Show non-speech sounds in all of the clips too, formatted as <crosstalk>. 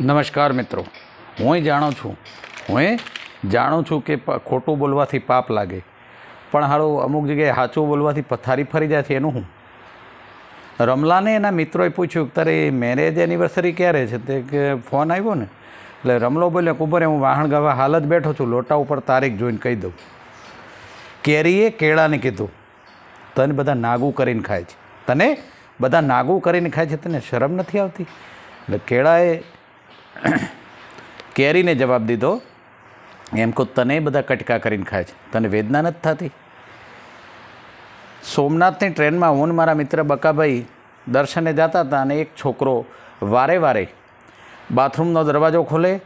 નમસ્કાર મિત્રો. હું જાણું છું. હું જાણું છું કે ખોટું બોલવાથી પાપ લાગે. પણ હાળું અમુક જગ્યાએ સાચું બોલવાથી પથારી ફરી જાય છે, એનું હું રમલાને એના મિત્રોએ પૂછ્યું, તારે મેરેજ એનિવર્સરી ક્યારે છે? તે કે, ફોન આવ્યો ને. એટલે રમલો બોલ્યો કુંભરે હું વાહણ ગાવા હાલ જ બેઠો છું. લોટા ઉપર તારીખ જોઈને કહી દઉં. કેરીએ કેળાને કીધું, તને બધા નાગું કરીને ખાય છે. તને બધા નાગું કરીને ખાય છે, તને શરમ નથી આવતી? એટલે કેળાએ <coughs> કેરીને જવાબ દીધો, એમ કહો તને બધા કટકા કરીને ખાય છે. તને વેદના નથી થતી? સોમનાથની ટ્રેનમાં હું મારા મિત્ર બકાભાઈ દર્શને જતા હતા અને એક છોકરો વારે વારે બાથરૂમનો દરવાજો ખોલે,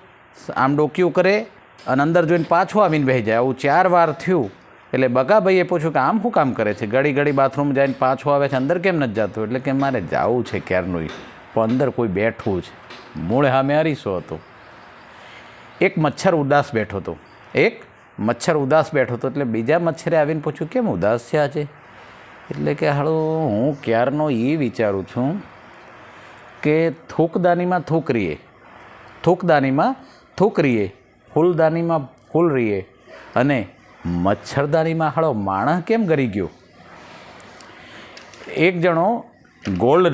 આમ ડોક્યું કરે અને અંદર જોઈને પાછું આવીને બેસી જાય. આવું ચાર વાર થયું. એટલે બકાભાઈએ પૂછ્યું કે, આમ શું કામ કરે છે? ઘડી ઘડી બાથરૂમ જઈને પાછું આવે છે? અંદર કેમ નથી જતો? એટલે કે મારે જવું છે ક્યારનું પણ અંદર કોઈ બેઠું છે. મૂળ સામે અરીસો હતો. એક મચ્છર ઉદાસ બેઠો હતો. એક મચ્છર ઉદાસ બેઠો હતો એટલે બીજા મચ્છરે આવીને પૂછ્યું, કેમ ઉદાસ છે આજે? એટલે કે, હાળો, હું ક્યારનો એ વિચારું છું કે થૂકદાનીમાં થૂક રહીએ થૂકદાનીમાં થૂક રહીએ ફૂલદાનીમાં ફૂલ રહીએ અને મચ્છરદાનીમાં હાળો માણસ કેમ ગરી ગયો? એક જણો ગોલ્ડ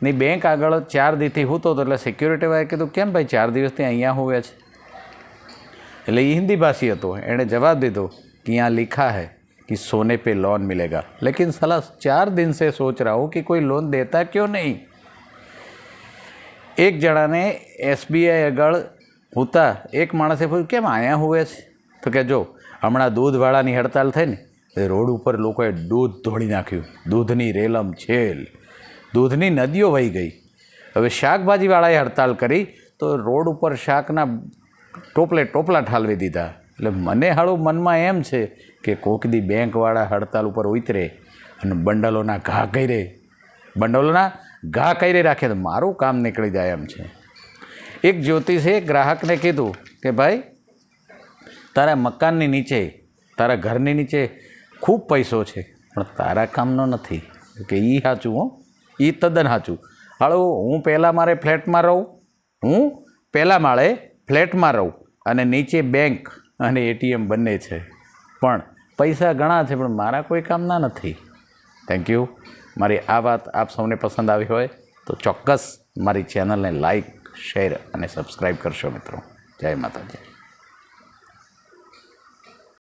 લોનની બેંક આગળ ચાર દીથી હૂતો હતો એટલે સિક્યુરિટી વાળાએ કીધું કેમ ભાઈ ચાર દિવસથી અહીંયા હોવે છે એટલે એ હિન્દી ભાષી હતો એણે જવાબ દીધો कि यहाँ लिखा है कि सोने पे लोन मिलेगा लेकिन साला चार दिन से सोच रहा हूँ कि कोई लोन देता क्यों नहीं એક જણાને એસબીઆઈ આગળ હોતા એક માણસે પૂછ્યું કેમ આયા હુએ છે તો કે જો હમણાં દૂધવાળાની હડતાલ થઈ ને એ રોડ ઉપર લોકોએ દૂધ ધોળી નાખ્યું દૂધની રેલમ છેલ દૂધની નદીઓ વહી ગઈ. હવે શાકભાજીવાળાએ હડતાલ કરી તો રોડ ઉપર શાકના ટોપલે ટોપલા ઠાલવી દીધા. એટલે મને હાળું મનમાં એમ છે કે કોક દી બેંકવાળા હડતાલ ઉપર ઉતરે અને બંડલોના ઘા કરે બંડલોના ઘા કરી રાખે તો મારું કામ નીકળી જાય એમ છે. એક જ્યોતિષે ગ્રાહકને કીધું કે ભાઈ, તારા મકાનની નીચે, તારા ઘરની નીચે ખૂબ પૈસો છે, પણ તારા કામનો નથી. કે એ સાચું હો. એ તદ્દન સાચું. હાલો હું પહેલાં મારે ફ્લેટમાં રહું, હું પહેલાં માળે ફ્લેટમાં રહું અને નીચે બેંક અને એટીએમ બંને છે. પણ પૈસા ઘણા છે, પણ મારા કોઈ કામના નથી. થેન્ક યુ મારી આ વાત આપ સૌને પસંદ આવી હોય તો ચોક્કસ મારી ચેનલને લાઈક શેર અને સબસ્ક્રાઈબ કરશો મિત્રો. જય માતાજી.